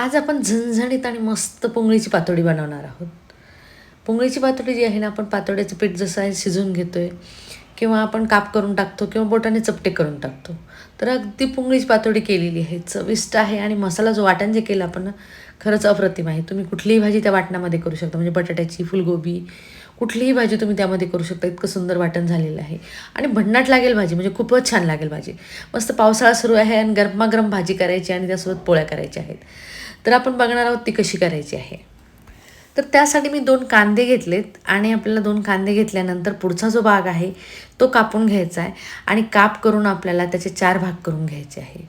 आज आपण झणझणीत आणि मस्त पोंगळीची पातोडी बनवणार आहोत. पोंगळीची पातोडी जी आहे ना आपण पातोड्याचं पीठ जसं आहे शिजवून घेतो आहे किंवा आपण काप करून टाकतो किंवा बोटाने चपटे करून टाकतो. तर अगदी पोंगळीची पातोडी केलेली आहे. चविष्ट आहे आणि मसाला जो वाटण जे केलं आपण खरंच अप्रतिम आहे. तुम्ही कुठलीही भाजी त्या वाटणामध्ये करू शकता. म्हणजे बटाट्याची फुलगोबी कुठलीही भाजी तुम्ही त्यामध्ये करू शकता. इतकं सुंदर वाटण झालेलं आहे. आणि भन्नाट लागेल भाजी म्हणजे खूपच छान लागेल भाजी. मस्त पावसाळा सुरू आहे आणि गरमागरम भाजी करायची आणि त्यासोबत पोळ्या करायच्या आहेत. तर आपण बघणार आहोत ती कशी करायची आहे. तर त्यासाठी मी दोन कांदे घेतलेत आणि आपल्याला दोन कांदे घेतल्यानंतर पुढचा जो भाग आहे तो कापून घ्यायचा आहे आणि काप करून आपल्याला त्याचे चार भाग करून घ्यायचे आहे.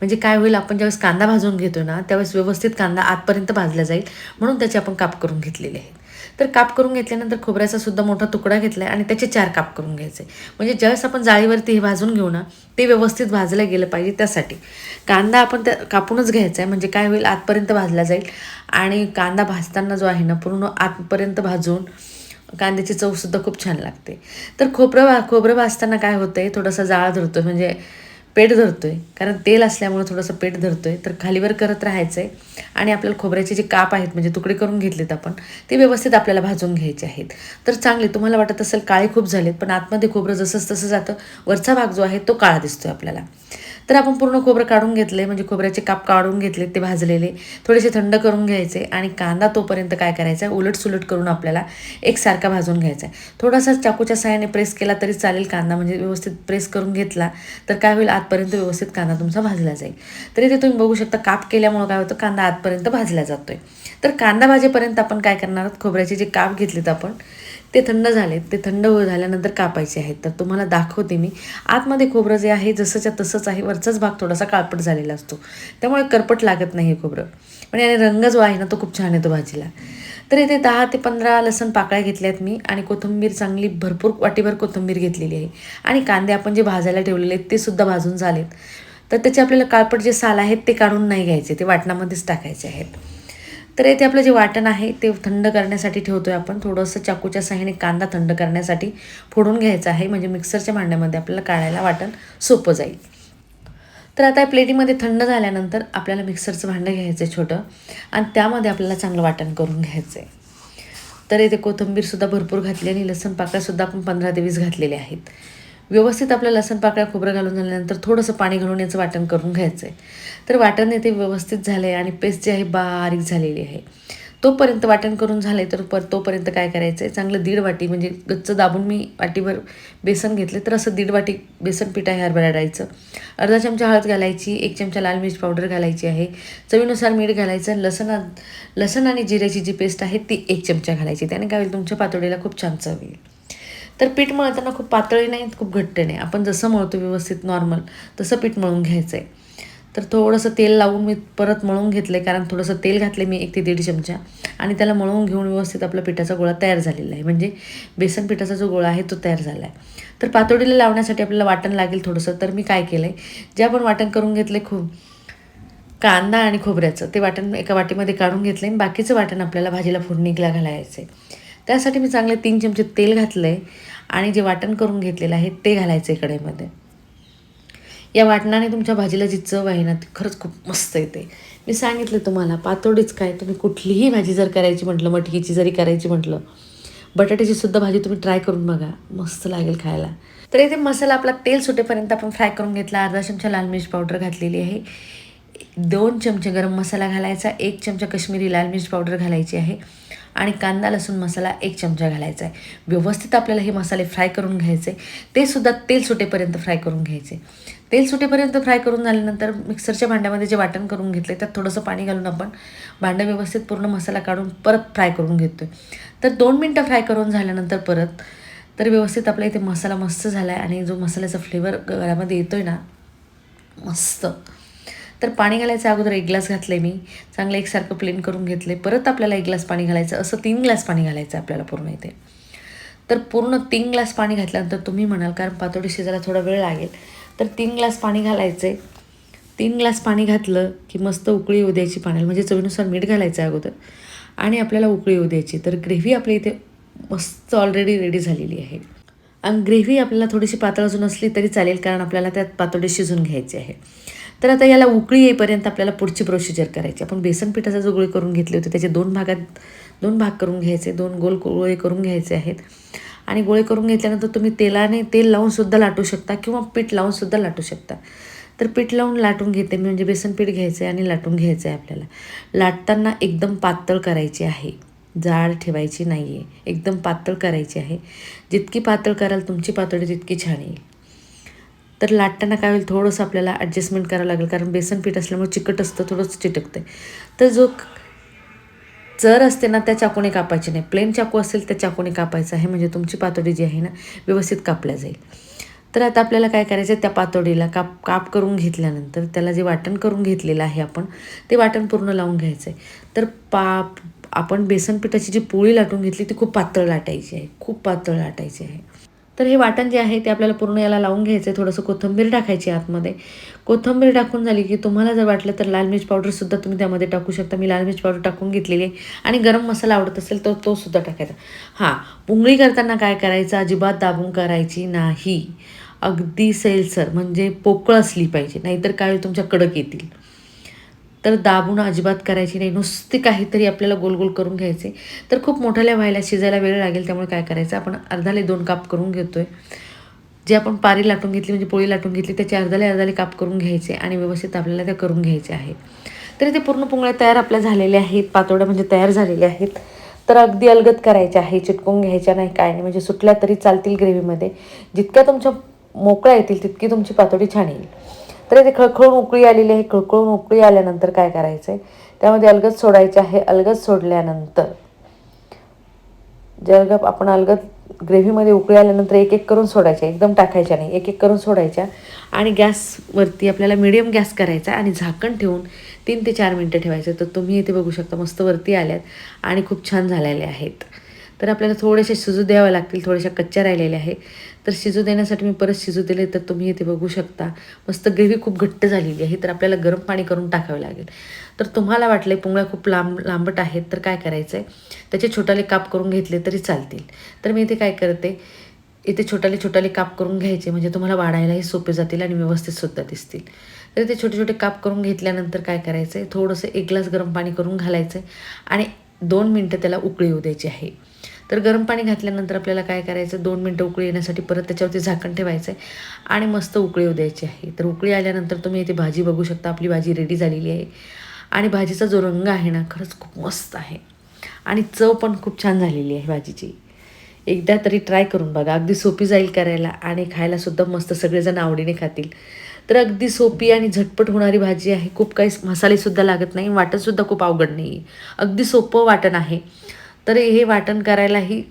म्हणजे काय होईल आपण ज्यावेळेस कांदा भाजून घेतो ना त्यावेळेस व्यवस्थित कांदा आतपर्यंत भाजला जाईल म्हणून त्याचे आपण काप करून घेतलेले आहेत. तर काप करून घेतल्यानंतर खोबऱ्याचा सुद्धा मोठा तुकडा घेतला आहे आणि त्याचे चार काप करून घ्यायचे. म्हणजे ज्यावेळेस आपण जाळीवरती हे भाजून घेऊ ना ते व्यवस्थित भाजलं गेलं पाहिजे त्यासाठी. कांदा आपण त्या कापूनच घ्यायचा आहे म्हणजे काय होईल आतपर्यंत भाजला जाईल. आणि कांदा भाजताना जो आहे ना पूर्ण आतपर्यंत भाजून कांद्याची चवसुद्धा खूप छान लागते. तर खोबरं भा खोबरं भाजताना काय होतं आहे थोडासा जाळ धरतो म्हणजे पेट धरतो आहे कारण तेल असल्यामुळे थोडंसं पेट धरतो आहे तर खालीवर करत राहायचं आहे आणि आपल्याला खोबऱ्याचे जे काप आहेत म्हणजे तुकडे करून घेतलेत आपण ते व्यवस्थित आपल्याला भाजून घ्यायचे आहेत. तर चांगले तुम्हाला वाटत असेल काळे खूप झालेत पण आतमध्ये खोबरं जसंच तसं जातं वरचा भाग जो आहे तो काळा दिसतो आपल्याला. तर आपण पूर्ण खोबरं काढून घेतले म्हणजे खोबऱ्याचे काप काढून घेतले ते भाजलेले. थोडेसे थंड करून घ्यायचे आणि कांदा तोपर्यंत काय करायचा आहे उलटसुलट करून आपल्याला एकसारखा भाजून घ्यायचा आहे थोडासा चाकूच्या साह्याने प्रेस केला तरी चालेल कांदा म्हणजे व्यवस्थित प्रेस करून घेतला तर काय होईल? आतपर्यंत व्यवस्थित कांदा तुमचा भाजला जाईल. तर इथे तुम्ही बघू शकता काप केल्यामुळं काय होतं? कांदा आतपर्यंत भाजला जातोय. तर कांदा भाजेपर्यंत आपण काय करणार आहोत? खोबऱ्याचे जे काप घेतलेत आपण ते थंड झालेत ते थंड झाल्यानंतर कापायचे आहेत. तर तुम्हाला दाखवते मी. आतमध्ये खोबरं जे आहे जसंच्या तसंच आहे. वरचाच भाग थोडासा काळपट झालेला असतो. त्यामुळे करपट लागत नाही हे खोबरं. पण याने रंग जो आहे ना तो खूप छान येतो भाजीला. तर इथे दहा ते पंधरा लसण पाकळ्या घेतल्यात मी आणि कोथिंबीर चांगली भरपूर वाटीभर कोथिंबीर घेतलेली आहे. आणि कांदे आपण जे भाजायला ठेवलेले आहेत ते सुद्धा भाजून झालेत. तर त्याचे आपल्याला काळपट जे साल आहेत ते काढून नाही घ्यायचे. ते वाटणामध्येच टाकायचे आहेत. तर येथे आपलं जे वाटण आहे ते थंड करण्यासाठी ठेवतो आहे आपण. थोडंसं चाकूच्या साह्याने कांदा थंड करण्यासाठी फोडून घ्यायचा आहे. म्हणजे मिक्सरच्या भांड्यामध्ये आपल्याला काढायला वाटण सोपं जाईल. तर आता या प्लेटीमध्ये थंड झाल्यानंतर आपल्याला मिक्सरचं भांडं घ्यायचं आहे छोटं. आणि त्यामध्ये आपल्याला चांगलं वाटण करून घ्यायचं आहे तर येथे कोथिंबीरसुद्धा भरपूर घातली आणि लसूण पाकळ्यासुद्धा आपण पंधरा ते वीस घातलेले आहेत. व्यवस्थित आपल्या लसण पाकळ्या खोबरं घालून झाल्यानंतर थोडंसं पाणी घालून याचं वाटण करून घ्यायचं आहे तर वाटण येथे व्यवस्थित झालं आहे आणि पेस्ट जी आहे बारीक झालेली आहे. तोपर्यंत वाटण करून झाले तर पर तोपर्यंत काय करायचं आहे चांगलं दीड वाटी म्हणजे गच्च दाबून मी वाटीभर बेसन घेतले तर असं दीड वाटी बेसन पीठ आहे हरभरा डाळीचं. अर्धा चमचा हळद घालायची एक चमचा लाल मिरच पावडर घालायची आहे. चवीनुसार मीठ घालायचं लसण लसण आणि जिऱ्याची जी पेस्ट आहे ती एक चमचा घालायची. त्याने काय होईल? तुमच्या पातोडीला खूप छान चव येईल. तर पीठ मळताना खूप पातळी नाही खूप घट्ट नाही. आपण जसं मळतो व्यवस्थित नॉर्मल तसं पीठ मळून घ्यायचं आहे तर थोडंसं तेल लावून मी परत मळून घेतलं आहे कारण थोडंसं तेल घातले मी एक ते दीड चमचा. आणि त्याला मळवून घेऊन व्यवस्थित आपला पिठाचा गोळा तयार झालेला आहे. म्हणजे बेसन पिठाचा जो गोळा आहे तो तयार झाला आहे तर पातोडीला लावण्यासाठी आपल्याला वाटण लागेल थोडंसं. तर मी काय केलं आहे जे आपण वाटण करून घेतले खूप कांदा आणि खोबऱ्याचं ते वाटण एका वाटीमध्ये काढून घेतलं आणि बाकीचं वाटण आपल्याला भाजीला फोडणीला घालायचं आहे त्यासाठी मी चांगले तीन चमचे तेल घातलं आहे आणि जे वाटण करून घेतलेलं आहे ते घालायचं आहे कढईमध्ये. या वाटणाने तुमच्या भाजीला जी चव आहे ना ती खरंच खूप मस्त येते. मी सांगितलं तुम्हाला पातोडीच काय? तुम्ही कुठलीही भाजी जर करायची म्हटलं मटकीची जरी करायची म्हटलं बटाट्याची सुद्धा भाजी तुम्ही ट्राय करून बघा. मस्त लागेल खायला. तर इथे मसाला आपला तेल सुटेपर्यंत आपण फ्राय करून घेतला. अर्धा चमचा लाल मिरची पावडर घातलेली आहे. दोन चमचे गरम मसाला घालायचा एक चमचा कश्मीरी लाल मिर्च पावडर घालायची आहे आणि कांदा लसूण मसाला एक चमचा घालायचा आहे. व्यवस्थित आपल्याला हे मसाले फ्राय करून घ्यायचे. ते सुद्धा तेल सुटेपर्यंत फ्राय करून घ्यायचे. तेल सुटेपर्यंत फ्राय करून झाल्यानंतर मिक्सरच्या भांड्यामध्ये जे वाटण करून घेतले त्यात थोडंसं पाणी घालून आपण भांडं व्यवस्थित पूर्ण मसाला काढून परत फ्राय करून घेतो तर दोन मिनटं फ्राय करून झाल्यानंतर परत तर व्यवस्थित आपल्या इथे मसाला मस्त झाला आहे आणि जो मसाल्याचा फ्लेवर घरामध्ये येतो आहे ना मस्त. तर पाणी घालायचं अगोदर एक ग्लास घातले मी. चांगलं एकसारखं प्लेन करून घेतले परत आपल्याला एक ग्लास पाणी घालायचं. असं तीन ग्लास पाणी घालायचं आपल्याला पूर्ण इथे. तर पूर्ण तीन ग्लास पाणी घातल्यानंतर तुम्ही म्हणाल कारण पातोडी शिजायला थोडा वेळ लागेल. तर तीन ग्लास पाणी घालायचं आहे तीन ग्लास पाणी घातलं की मस्त उकळी येऊ द्यायची पाण्याला. म्हणजे चवीनुसार मीठ घालायचं अगोदर. आणि आपल्याला उकळी येऊ द्यायची. तर ग्रेव्ही आपल्या इथे मस्त ऑलरेडी रेडी झालेली आहे. आणि ग्रेव्ही आपल्याला थोडीशी पातळ अजून असली तरी चालेल कारण आपल्याला त्यात पातोडी शिजून घ्यायची आहे. तर आता याला उकळी येईपर्यंत आपल्याला पुढची प्रोसिजर करायची. आपण बेसन पिठाचा जो गोळे करून घेतले होते त्याचे दोन भागात दोन भाग करून घ्यायचे दोन गोल गोळे करून घ्यायचे आहेत. आणि गोळे करून घेतल्यानंतर तुम्ही तेलाने तेल लावूनसुद्धा लाटू शकता किंवा पीठ लावूनसुद्धा लाटू शकता. तर पीठ लावून लाटून घेते मी म्हणजे बेसन पीठ घ्यायचं आहे आणि लाटून घ्यायचं आहे आपल्याला. लाटताना एकदम पातळ करायची आहे. जाड ठेवायची नाही आहे एकदम पातळ करायची आहे. जितकी पातळ कराल तुमची पातळी तितकी छान येईल. तर लाटताना काय होईल थोडंसं आपल्याला ॲडजस्टमेंट करावं लागेल कारण बेसन पीठ असल्यामुळे चिकट असतं थोडंसं चिटकतं तर जो चर असते ना त्या चाकूने कापायची नाही. प्लेन चाकू असेल त्या चाकूने कापायचं आहे. म्हणजे तुमची पातोडी जी आहे ना व्यवस्थित कापल्या जाईल. तर आता आपल्याला काय करायचं आहे त्या पातोडीला काप काप करून घेतल्यानंतर त्याला जे वाटण करून घेतलेलं आहे आपण ते वाटण पूर्ण लावून घ्यायचं आहे तर पाप आपण बेसन पिठाची जी पोळी लाटून घेतली ती खूप पातळ लाटायची आहे. खूप पातळ लाटायची आहे. तर हे वाटण जे आहे ते आपल्याला पूर्ण याला लावून घ्यायचं आहे. थोडंसं कोथिंबीर टाकायची आतमध्ये. कोथिंबीर टाकून झाली की तुम्हाला जर वाटलं तर लाल मिरच पावडरसुद्धा तुम्ही त्यामध्ये टाकू शकता. मी लाल मिरच पावडर टाकून घेतलेली आहे. आणि गरम मसाला आवडत असेल तर तो सुद्धा टाकायचा. हां पुंगळी करताना काय करायचं? अजिबात दाबून करायची नाही. अगदी सैलसर म्हणजे पोकळ असली पाहिजे. नाहीतर काय तुमच्या कडक येतील. तर दाबून अजिबात करायची नाही. नुसती काहीतरी आपल्याला गोल गोल करून घ्यायचे. तर खूप मोठ्याला व्हायला शिजायला वेळ लागेल त्यामुळे काय करायचं? आपण अर्धाले दोन काप करून घेतो आहे जे आपण पारी लाटून घेतली म्हणजे पोळी लाटून घेतली त्याचे अर्धाले अर्धाले काप करून घ्यायचे आणि व्यवस्थित आपल्याला त्या करून घ्यायचे आहे तरी ते पूर्ण पुंगळ्या तयार आपल्या झालेल्या आहेत. पातोड्या म्हणजे तयार झालेल्या आहेत. तर अगदी अलगद करायच्या आहे. चिटकून घ्यायच्या नाही काय नाही. म्हणजे सुटल्या तरी चालतील ग्रेव्हीमध्ये जितक्या तुमच्या मोकळ्या येतील तितकी तुमची पातोडी छान येईल. तर ते खळखळून उकळी आलेली आहे. खळखळून उकळी आल्यानंतर काय करायचं आहे त्यामध्ये अलगद सोडायचे आहे. अलगद सोडल्यानंतर. जे अलगद आपण अलगद ग्रेव्हीमध्ये उकळी आल्यानंतर एक एक करून सोडायच्या. एकदम टाकायच्या नाही. एक एक करून सोडायच्या. आणि गॅसवरती आपल्याला मिडियम गॅस करायचा आणि झाकण ठेवून तीन ते चार मिनटं ठेवायचं. तर तुम्ही इथे बघू शकता मस्त वरती आल्यात आणि खूप छान झालेले आहेत. तर आपल्याला थोडेसे शिजू द्यावं लागतील. थोड्याशा कच्च्या राहिलेल्या आहे तर शिजू देण्यासाठी मी परत शिजू दिले तर तुम्ही इथे बघू शकता. मस्त ग्रेव्ही खूप घट्ट झालेली आहे तर आपल्याला गरम पाणी करून टाकावे लागेल. तर तुम्हाला वाटले पुंगळ्या खूप लांब लांबट आहेत तर काय करायचं आहे त्याचे छोटाले काप करून घेतले तरी चालतील. तर मी इथे काय करते? इथे छोटाले छोटाले काप करून घ्यायचे म्हणजे तुम्हाला वाढायलाही सोपे जातील आणि व्यवस्थितसुद्धा दिसतील. तर ते छोटे छोटे काप करून घेतल्यानंतर काय करायचं आहे थोडंसं एक ग्लास गरम पाणी करून घालायचं आहे आणि दोन मिनटं त्याला उकळी येऊ द्यायची आहे. तर गरम पाणी घातल्यानंतर आपल्याला काय करायचं? दोन मिनटं उकळी येण्यासाठी परत त्याच्यावरती झाकण ठेवायचं आहे आणि मस्त उकळी येऊ द्यायची आहे. तर उकळी आल्यानंतर तुम्ही इथे भाजी बघू शकता. आपली भाजी रेडी झालेली आहे. आणि भाजीचा जो रंग आहे ना खरंच खूप मस्त आहे. आणि चव पण खूप छान झालेली आहे भाजीची. एकदा तरी ट्राय करून बघा. अगदी सोपी जाईल करायला आणि खायलासुद्धा मस्त सगळेजण आवडीने खातील. तर अगदी सोपी आणि झटपट होणारी भाजी आहे. खूप काही मसालेसुद्धा लागत नाही. वाटणसुद्धा खूप अवघड नाही आहे अगदी सोपं वाटण आहे. तर हे वाटण करायलाही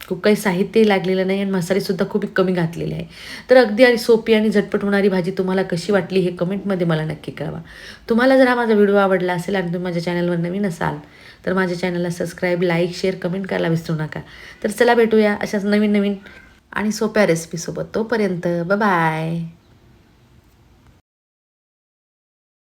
खूप काही साहित्यही लागलेलं नाही आणि मसालेसुद्धा खूप कमी घातलेले आहे. तर अगदी आणि सोपी आणि झटपट होणारी भाजी तुम्हाला कशी वाटली हे कमेंटमध्ये मला नक्की कळवा. तुम्हाला जर हा माझा व्हिडिओ आवडला असेल आणि तुम्ही माझ्या चॅनलवर नवीन असाल तर माझ्या चॅनलला सबस्क्राईब लाईक शेअर कमेंट करायला विसरू नका. तर चला भेटूया अशाच नवीन नवीन आणि सोप्या रेसिपीसोबत तोपर्यंत बाय